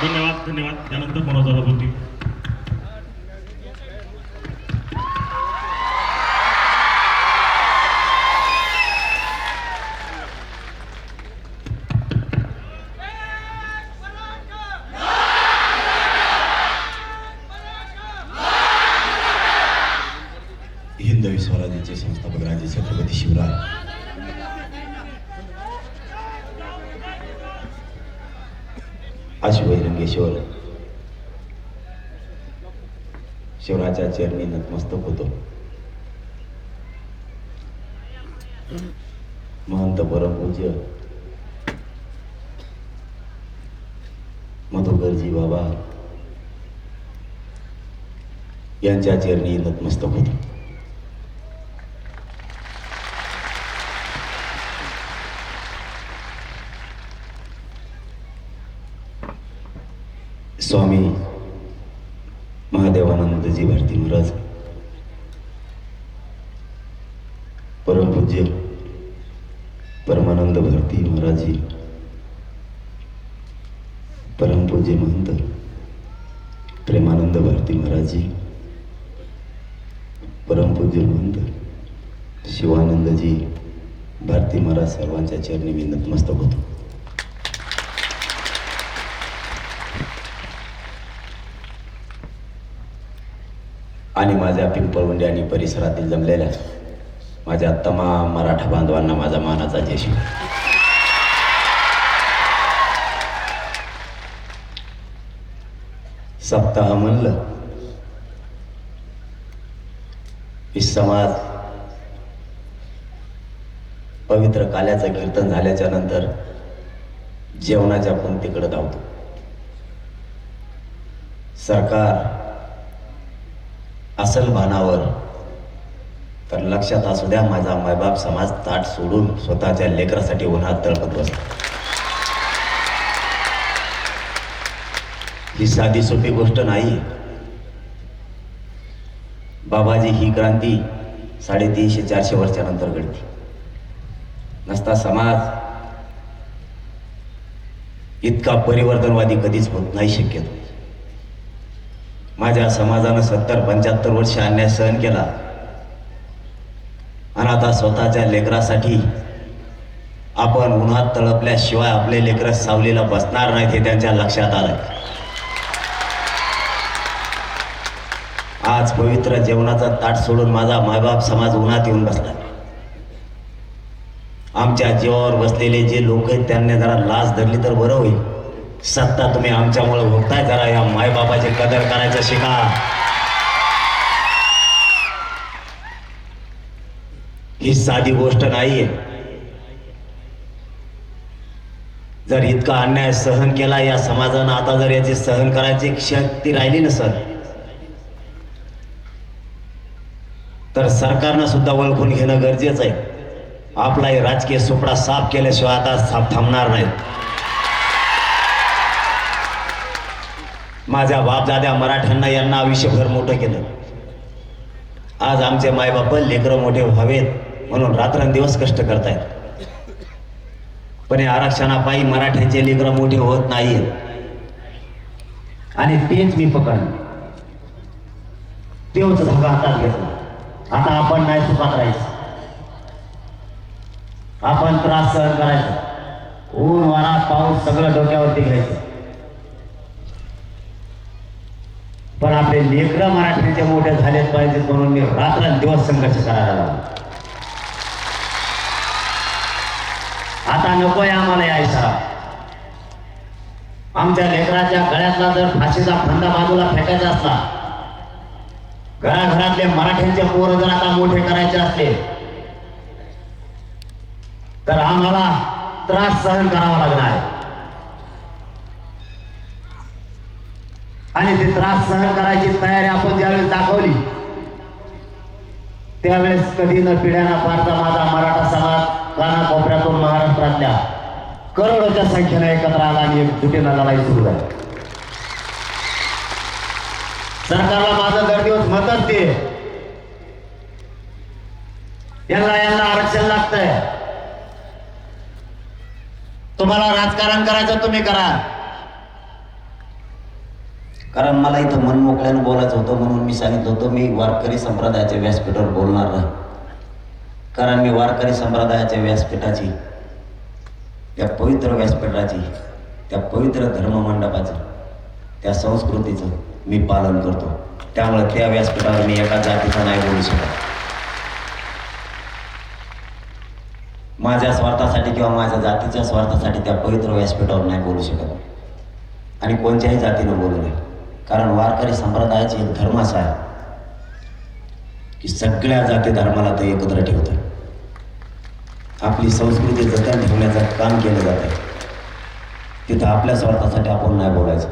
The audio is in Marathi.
धन्यवाद धन्यवाद. यानंतर मनोजाला बोलतील हिंदवी स्वराज्याचे संस्थापक राजे छत्रपती शिवराय. अशी बहिरंगेश्वर शिवराच्या चरणी नतमस्तक होतो महंत परमपूज्य. मधुकरजी बाबा. यांच्या चरणी नतमस्तक होतो. स्वामी महादेवानंदजी भारती महाराज. परमपूज्य परमानंद भारती महाराजी परमपूज्य महंत प्रेमानंद भारती महाराजी परमपूज्य महंत शिवानंदजी भारती महाराज सर्वांच्या चरणी मी नतमस्तक होतो. आणि माझ्या पिंपळवंडी आणि परिसरातील जमलेल्या माझ्या तमाम मराठा बांधवांना माझा मानाचा जय सप्ताह म्हणलं की समाज पवित्र काल्याचं कीर्तन झाल्याच्यानंतर जेवणाच्या पंक्तीकडे धावतो. सरकार असल भानावर तर लक्षात असू द्या माझा मायबाप समाज ताट सोडून स्वतःच्या लेकरासाठी उन्हात तळपत बसतो ही साधी सोपी गोष्ट नाही. बाबाजी ही क्रांती साडेतीनशे चारशे वर्षानंतर घडली. नसता समाज इतका परिवर्तनवादी कधीच होत नाही शक्यतो. माझ्या समाजानं सत्तर पंच्याहत्तर वर्ष अन्याय सहन केला. आणि आता स्वतःच्या लेकरासाठी आपण उन्हात तळपल्याशिवाय आपले लेकरं सावलीला बसणार नाहीत हे त्यांच्या लक्षात आलं आज पवित्र जेवणाचा ताट सोडून माझा मायबाप समाज उन्हात येऊन बसला. आमच्या जीवावर बसलेले जे लोक आहेत त्यांनी जरा लाच धरली तर बरं होईल. सत्ता तुम्ही आमच्यामुळे भोगताय. जरा या मायबाबाची कदर करायचं शिका. ही साधी गोष्ट नाहीये. जर इतका अन्याय सहन केला या समाजानं आता जर याची सहन करायची शक्ती राहिली नसत तर सरकारनं सुद्धा ओळखून घेणं गरजेचं आहे. आपलाही राजकीय सुपडा साफ केल्याशिवाय आता साफ थांबणार नाहीत. माझ्या बापदाद्या मराठ्यांना यांना आयुष्यभर मोठं केलं. आज आमचे मायबाप लेकरं मोठे व्हावेत म्हणून रात्रंदिवस कष्ट करतायत. पण या आरक्षणापायी मराठ्यांचे लेकरं मोठे होत नाहीत आणि तेच मी पकड तेच धागा हातात घेतला. आता आपण नाही सुखात राहायचं. आपण त्रास सहन करायचा. ऊन वारा पाऊस सगळं डोक्यावरती घ्यायचं. पण आपले लेकरं मराठ्यांचे मोठे झालेच पाहिजेत म्हणून मी रात्रंदिवस संघर्ष करायला लागलो. आता नको नकोय आम्हाला या इशारा. आमच्या लेकराच्या गळ्यातला जर फाशीचा फंदा बाजूला फेकायचा असला घराघरातले मराठ्यांचे पोर जर आता मोठे करायचे असले तर आम्हाला त्रास सहन करावा लागणार आहे. आणि ते त्रास सहन करायची तयारी आपण ज्यावेळेस दाखवली त्यावेळेस कधी न पिढ्याना पारता माझा मराठा समाज कानाकोपऱ्यातून महाराष्ट्रातल्या करोडोच्या संख्येने एकत्र आला आणि एकजुटीनं लढाई सुरू झाली. सरकारला माझं दर दिवस मतच दे यांना यांना आरक्षण लागतंय. तुम्हाला राजकारण करायचं तुम्ही करा. कारण मला इथं मन मोकळ्यानं बोलायचं होतं म्हणून मी सांगितलं होतं मी वारकरी संप्रदायाच्या व्यासपीठावर बोलणार नाही. कारण मी वारकरी संप्रदायाच्या व्यासपीठाची त्या पवित्र व्यासपीठाची त्या पवित्र धर्ममंडपाचं त्या संस्कृतीचं मी पालन करतो. त्यामुळे त्या व्यासपीठावर मी एका जातीचा नाही बोलू शकत. माझ्या स्वार्थासाठी किंवा माझ्या जातीच्या स्वार्थासाठी त्या पवित्र व्यासपीठावर नाही बोलू शकत. आणि कोणत्याही जातीनं बोलू नये. कारण वारकरी संप्रदायाचा एक धर्म असा आहे की सगळ्या जाती धर्माला ते एकत्र ठेवतात. आपली संस्कृती जतन ठेवण्याचं काम केलं जातं. तिथं आपल्या स्वार्थासाठी आपण नाही बोलायचं.